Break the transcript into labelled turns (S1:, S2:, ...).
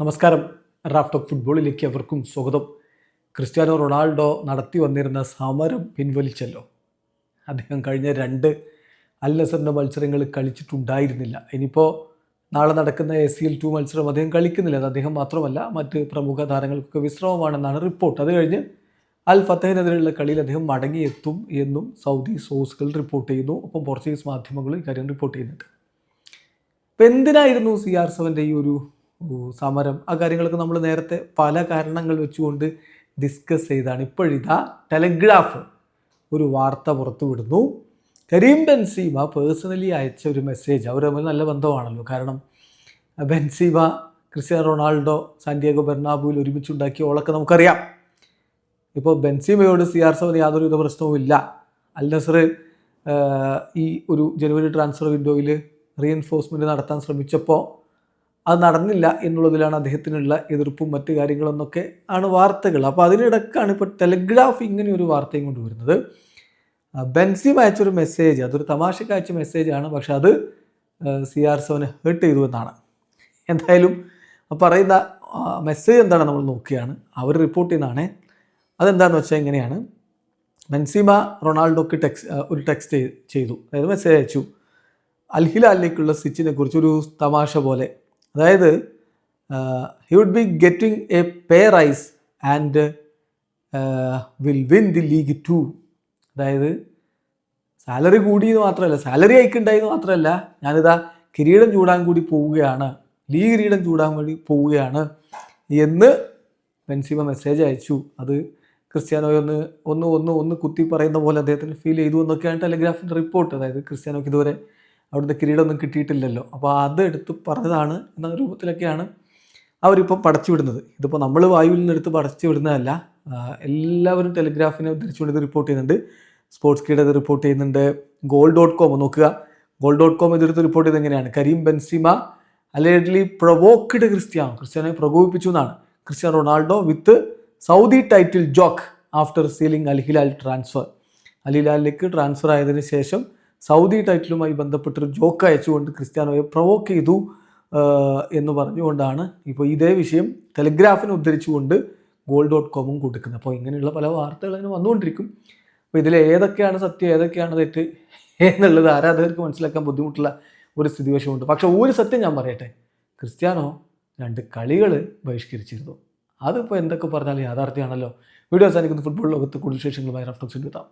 S1: നമസ്കാരം. Raft of ഫുട്ബോളിലേക്ക് അവർക്കും സ്വാഗതം. ക്രിസ്ത്യാനോ റൊണാൾഡോ നടത്തി വന്നിരുന്ന സമരം പിൻവലിച്ചല്ലോ. അദ്ദേഹം കഴിഞ്ഞ രണ്ട് അൽ നസറിന്റെ മത്സരങ്ങൾ കളിച്ചിട്ടുണ്ടായിരുന്നില്ല. ഇനിയിപ്പോൾ നാളെ നടക്കുന്ന എ സി എൽ ടു മത്സരം അദ്ദേഹം കളിക്കുന്നില്ല. അത് അദ്ദേഹം മാത്രമല്ല മറ്റ് പ്രമുഖ താരങ്ങൾക്കൊക്കെ വിശ്രമമാണെന്നാണ് റിപ്പോർട്ട്. അത് കഴിഞ്ഞ് അൽ ഫത്തേഹിനെതിരെയുള്ള കളിയിൽ അദ്ദേഹം മടങ്ങിയെത്തും എന്നും സൗദി സോഴ്സുകൾ റിപ്പോർട്ട് ചെയ്യുന്നു. ഒപ്പം പോർച്ചുഗീസ് മാധ്യമങ്ങളും ഇക്കാര്യം റിപ്പോർട്ട് ചെയ്യുന്നുണ്ട്. അപ്പോൾ എന്തിനായിരുന്നു സി ആർ സെവന്റെ ഈ ഒരു സമരം. ആ കാര്യങ്ങളൊക്കെ നമ്മൾ നേരത്തെ പല കാരണങ്ങൾ വെച്ചുകൊണ്ട് ഡിസ്കസ് ചെയ്താണ്. ഇപ്പോഴിതാ ടെലഗ്രാഫ് ഒരു വാർത്ത പുറത്തുവിടുന്നു കരീം ബെൻസീബ പേഴ്സണലി അയച്ച ഒരു മെസ്സേജ് അവർ തമ്മിൽ നല്ല ബന്ധമാണല്ലോ. കാരണം ബെൻസീബ ക്രിസ്ത്യാനോ റൊണാൾഡോ സാന്റിയാഗോ ബെർണാബുവിൽ ഒരുമിച്ചുണ്ടാക്കിയ ഓളൊക്കെ നമുക്കറിയാം. ഇപ്പോൾ ബെൻസീമയോട് സി ആർ സെവൻ യാതൊരുവിധ പ്രശ്നവുമില്ല അൽ നസർ ഈ ഒരു ജനുവരി ട്രാൻസ്ഫർ വിൻഡോയിൽ റീഎൻഫോഴ്സ്മെന്റ് നടത്താൻ ശ്രമിച്ചപ്പോൾ അത് നടന്നില്ല എന്നുള്ളതിലാണ് അദ്ദേഹത്തിനുള്ള എതിർപ്പും മറ്റു കാര്യങ്ങളെന്നൊക്കെ ആണ് വാർത്തകൾ. അപ്പോൾ അതിനിടക്കാണ് ഇപ്പോൾ ടെലിഗ്രാഫ് ഇങ്ങനെ ഒരു വാർത്തയും കൊണ്ടുവരുന്നത്. ബെൻസിം അയച്ചൊരു മെസ്സേജ് അതൊരു തമാശക്ക് അയച്ച മെസ്സേജാണ്. പക്ഷെ അത് സി ആർ സെവന് ഹേർട്ട് ചെയ്തു എന്നാണ്. എന്തായാലും പറയുന്ന മെസ്സേജ് എന്താണ് നമ്മൾ നോക്കുകയാണ് അവർ റിപ്പോർട്ട് ചെയ്യുന്നതാണ്. അതെന്താണെന്ന് വെച്ചാൽ ഇങ്ങനെയാണ്. ബെൻസിമ റൊണാൾഡോക്ക് ടെക്സ് ഒരു ടെക്സ്റ്റ് ചെയ്തു. അതായത് മെസ്സേജ് അയച്ചു. അൽഹിലാലിലേക്കുള്ള സ്വിച്ചിനെ കുറിച്ച് ഒരു തമാശ പോലെ അതായത് he would be getting a pay rise and will win the league too അതായത് സാലറി കൂടിയെന്ന് മാത്രമല്ല സാലറി അയക്കുണ്ടായെന്ന് മാത്രമല്ല ഞാനിതാ കിരീടം ചൂടാൻ കൂടി പോവുകയാണ്. ലീഗ് കിരീടം ചൂടാൻ കൂടി പോവുകയാണ് എന്ന് ബെൻസിമ മെസ്സേജ് അയച്ചു. അത് ക്രിസ്ത്യാനോയെ ഒന്ന് ഒന്ന് ഒന്ന് ഒന്ന് കുത്തി പറയുന്ന പോലെ അദ്ദേഹത്തിന് ഫീൽ ചെയ്തു എന്നൊക്കെയാണ് ടെലിഗ്രാഫിന്റെ റിപ്പോർട്ട് അതായത് ക്രിസ്ത്യാനോക്ക് ഇതുവരെ അവിടുത്തെ കിരീടമൊന്നും കിട്ടിയിട്ടില്ലല്ലോ. അപ്പോൾ അത് എടുത്ത് പറഞ്ഞതാണ് എന്ന രൂപത്തിലൊക്കെയാണ് അവരിപ്പോൾ പടച്ചു വിടുന്നത് ഇതിപ്പോൾ നമ്മൾ വായുവിൽ നിന്ന് എടുത്ത് പടച്ചു വിടുന്നതല്ല എല്ലാവരും ടെലിഗ്രാഫിനെ ഉദ്ധരിച്ചുകൊണ്ട് ഇത് റിപ്പോർട്ട് ചെയ്യുന്നുണ്ട്. സ്പോർട്സ് കീടെ ഇത് റിപ്പോർട്ട് ചെയ്യുന്നുണ്ട്. ഗോൾ ഡോട്ട് കോം നോക്കുക. ഗോൾ ഡോട്ട് കോം ഇതെടുത്ത് റിപ്പോർട്ട് ചെയ്ത് എങ്ങനെയാണ്? Karim Benzema allegedly provoked Cristiano. ക്രിസ്ത്യാനോയെ പ്രകോപിപ്പിച്ചു എന്നാണ്. Cristiano Ronaldo with Saudi title joke after sealing Al Hilal transfer അലിഹിലാലിലേക്ക് transfer ആയതിനു ശേഷം സൗദി ടൈറ്റിലുമായി ബന്ധപ്പെട്ടൊരു ജോക്ക് അയച്ചുകൊണ്ട് ക്രിസ്ത്യാനോയെ പ്രൊവോക്ക് ചെയ്തു എന്ന് പറഞ്ഞുകൊണ്ടാണ് ഇപ്പോൾ ഇതേ വിഷയം ടെലിഗ്രാഫിനെ ഉദ്ധരിച്ചുകൊണ്ട് ഗോൾ ഡോട്ട് കോമും കൊടുക്കുന്നത്. അപ്പോൾ ഇങ്ങനെയുള്ള പല വാർത്തകൾ അങ്ങനെ വന്നുകൊണ്ടിരിക്കും. അപ്പോൾ ഇതിൽ ഏതൊക്കെയാണ് സത്യം ഏതൊക്കെയാണ് തെറ്റ് എന്നുള്ളത് ആരാധകർക്ക് മനസ്സിലാക്കാൻ ബുദ്ധിമുട്ടുള്ള ഒരു സ്ഥിതിവശമുണ്ട് പക്ഷേ ഒരു സത്യം ഞാൻ പറയട്ടെ ക്രിസ്ത്യാനോ രണ്ട് കളികൾ ബഹിഷ്കരിച്ചിരുന്നു. അതിപ്പോൾ എന്തൊക്കെ പറഞ്ഞാലും യാഥാർത്ഥ്യമാണല്ലോ. വീഡിയോ അവസാനിക്കുന്ന. ഫുട്ബോൾ ലോകത്ത് കൂടുതൽ വിശേഷങ്ങളുമായി റഫ്ലക്സ് എടുത്താം